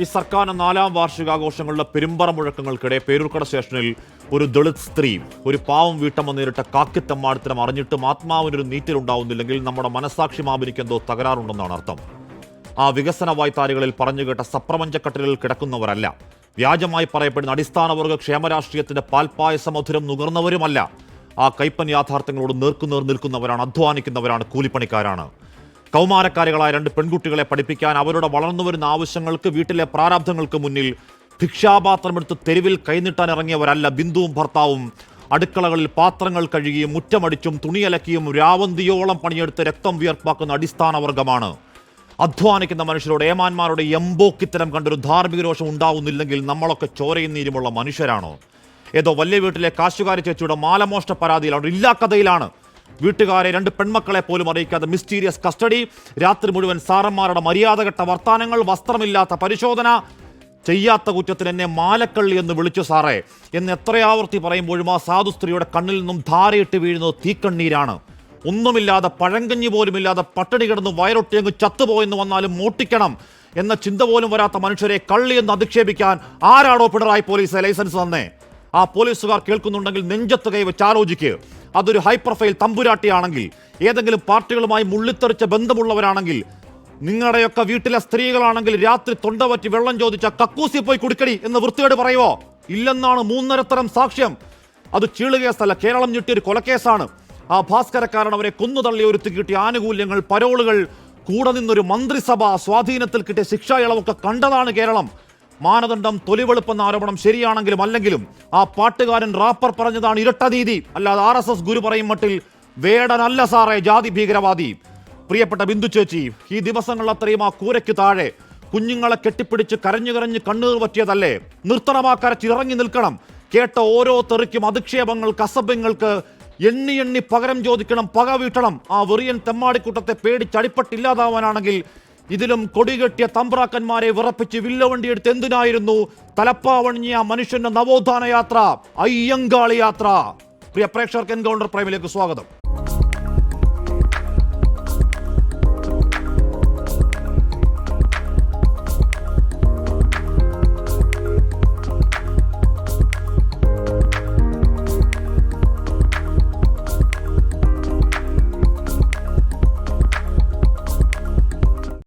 ഈ സർക്കാരിന് നാലാം വാർഷികാഘോഷങ്ങളുടെ പെരുമ്പറ മുഴക്കങ്ങൾക്കിടെ പേരൂർക്കട സ്റ്റേഷനിൽ ഒരു ദളിത് സ്ത്രീ ഒരു പാവം വീട്ടമ്മ നേരിട്ട കാക്കിത്തമ്മാടത്തിനും അറിഞ്ഞിട്ടും ആത്മാവിനൊരു നീറ്റിലുണ്ടാവുന്നില്ലെങ്കിൽ നമ്മുടെ മനസാക്ഷി മാപിനിക്കെന്തോ തകരാറുണ്ടെന്നാണ് അർത്ഥം. ആ വികസന വായ്ത്താരികളിൽ പറഞ്ഞുകേട്ട സപ്രപഞ്ചക്കട്ടലിൽ കിടക്കുന്നവരല്ല. വ്യാജമായി പറയപ്പെടുന്ന അടിസ്ഥാനവർഗ ക്ഷേമരാഷ്ട്രീയത്തിന്റെ പാൽപ്പായസ മധുരം നുകർന്നവരുമല്ല. ആ കൈപ്പൻ യാഥാർത്ഥ്യങ്ങളോട് നേർക്കുനേർ നിൽക്കുന്നവരാണ് അധ്വാനിക്കുന്നവരാണ് കൂലിപ്പണിക്കാരാണ്. കൗമാരക്കാരികളായ രണ്ട് പെൺകുട്ടികളെ പഠിപ്പിക്കാൻ അവരുടെ വളർന്നു വരുന്ന ആവശ്യങ്ങൾക്ക് വീട്ടിലെ പ്രാരാബ്ധങ്ങൾക്ക് മുന്നിൽ ഭിക്ഷാപാത്രമെടുത്ത് തെരുവിൽ കൈനീട്ടാൻ ഇറങ്ങിയവരല്ല ബിന്ദുവും ഭർത്താവും. അടുക്കളകളിൽ പാത്രങ്ങൾ കഴുകിയും മുറ്റമടിച്ചും തുണിയലക്കിയും രാവന്തിയോളം പണിയെടുത്ത് രക്തം വിയർപ്പാക്കുന്ന അടിസ്ഥാന വർഗമാണ് അധ്വാനിക്കുന്ന മനുഷ്യരോട് ഏമാന്മാരുടെ എംബോക്കിത്തരം കണ്ടൊരു ധാർമ്മിക രോഷം ഉണ്ടാവുന്നില്ലെങ്കിൽ നമ്മളൊക്കെ ചോരയും നീരുമുള്ള മനുഷ്യരാണോ. ഏതോ വലിയ വീട്ടിലെ കാശുകാരി ചേച്ചിയുടെ മാലമോഷ്ട പരാതിയിലാണ്. ഇല്ലാ കഥയിലാണ്. വീട്ടുകാരെ രണ്ട് പെൺമക്കളെ പോലും അറിയിക്കാതെ മിസ്റ്റീരിയസ് കസ്റ്റഡി. രാത്രി മുഴുവൻ സാറന്മാരുടെ മര്യാദഘട്ട വർത്താനങ്ങൾ വസ്ത്രമില്ലാത്ത പരിശോധന. ചെയ്യാത്ത കുറ്റത്തിന് എന്നെ മാലക്കള്ളി എന്ന് വിളിച്ചു സാറേ. എന്ന് എത്രയാവർത്തി പറയുമ്പോഴും ആ സാധു സ്ത്രീയുടെ കണ്ണിൽ നിന്നും ധാരയിട്ട് വീഴുന്നത് തീക്കണ്ണീരാണ്. ഒന്നുമില്ലാതെ പഴങ്കഞ്ഞി പോലുമില്ലാതെ പട്ടിണി കിടന്ന് വയറൊട്ടി അങ്ങ് ചത്തുപോയെന്ന് വന്നാലും മോട്ടിക്കണം എന്ന ചിന്ത പോലും വരാത്ത മനുഷ്യരെ കള്ളി എന്ന് അധിക്ഷേപിക്കാൻ ആരാണോ പിണറായി പോലീസ് ലൈസൻസ് തന്നെ? ആ പോലീസുകാർ കേൾക്കുന്നുണ്ടെങ്കിൽ നെഞ്ചത്ത് കൈവച്ച് ആലോചിക്ക്. അതൊരു ഹൈ പ്രൊഫൈൽ തമ്പുരാട്ടിയാണെങ്കിൽ ഏതെങ്കിലും പാർട്ടികളുമായി മുള്ളിത്തെറിച്ച ബന്ധമുള്ളവരാണെങ്കിൽ നിങ്ങളുടെയൊക്കെ വീട്ടിലെ സ്ത്രീകളാണെങ്കിൽ രാത്രി തൊണ്ടവറ്റി വെള്ളം ചോദിച്ച കക്കൂസി പോയി കുടിക്കടി എന്ന് വൃത്തിയോട് പറയുവോ? ഇല്ലെന്നാണ് മൂന്നരത്തരം സാക്ഷ്യം. അത് ചീളുകേസല്ല കേരളം ഞെട്ടിയൊരു കൊലക്കേസാണ്. ആ ഭാസ്കരക്കാരൻ അവരെ കൊന്നു തള്ളി ഒരുത്തി കിട്ടിയ ആനുകൂല്യങ്ങൾ പരോളുകൾ കൂടെ നിന്നൊരു മന്ത്രിസഭ സ്വാധീനത്തിൽ കിട്ടിയ ശിക്ഷാ ഇളവൊക്കെ കണ്ടതാണ് കേരളം. മാനദണ്ഡം തൊലിവെളുപ്പെന്ന ആരോപണം ശരിയാണെങ്കിലും അല്ലെങ്കിലും ആ പാട്ടുകാരൻ റാപ്പർ പറഞ്ഞതാണ് ഇരട്ട നീതി. അല്ലാതെ ആർ എസ് എസ് ഗുരു പറയും മട്ടിൽ വേടനല്ല സാറേ ജാതി ഭീകരവാദി. പ്രിയപ്പെട്ട ബിന്ദു ചേച്ചി ഈ ദിവസങ്ങൾ അത്രയും ആ കൂരയ്ക്ക് താഴെ കുഞ്ഞുങ്ങളെ കെട്ടിപ്പിടിച്ച് കരഞ്ഞു കരഞ്ഞ് കണ്ണീർ പറ്റിയതല്ലേ നിർത്തണം ആ കരച്ച് നിൽക്കണം. കേട്ട ഓരോ തെറിക്കും അധിക്ഷേപങ്ങൾ കസബ്യങ്ങൾക്ക് എണ്ണി എണ്ണി പകരം ചോദിക്കണം പക വീട്ടണം. ആ വെറിയൻ തെമ്മാടിക്കൂട്ടത്തെ പേടിച്ചടിപ്പട്ടില്ലാതാവാനാണെങ്കിൽ ഇതിലും കൊടികെട്ടിയ തമ്പ്രാക്കന്മാരെ വിറപ്പിച്ച് വില്ലവണ്ടി എടുത്ത് എന്തിനായിരുന്നു തലപ്പാവണിഞ്ഞ മനുഷ്യന്റെ നവോത്ഥാന യാത്ര അയ്യങ്കാളി യാത്ര. പ്രിയ പ്രേക്ഷകർക്ക് എൻകൗണ്ടർ പ്രൈമിലേക്ക് സ്വാഗതം.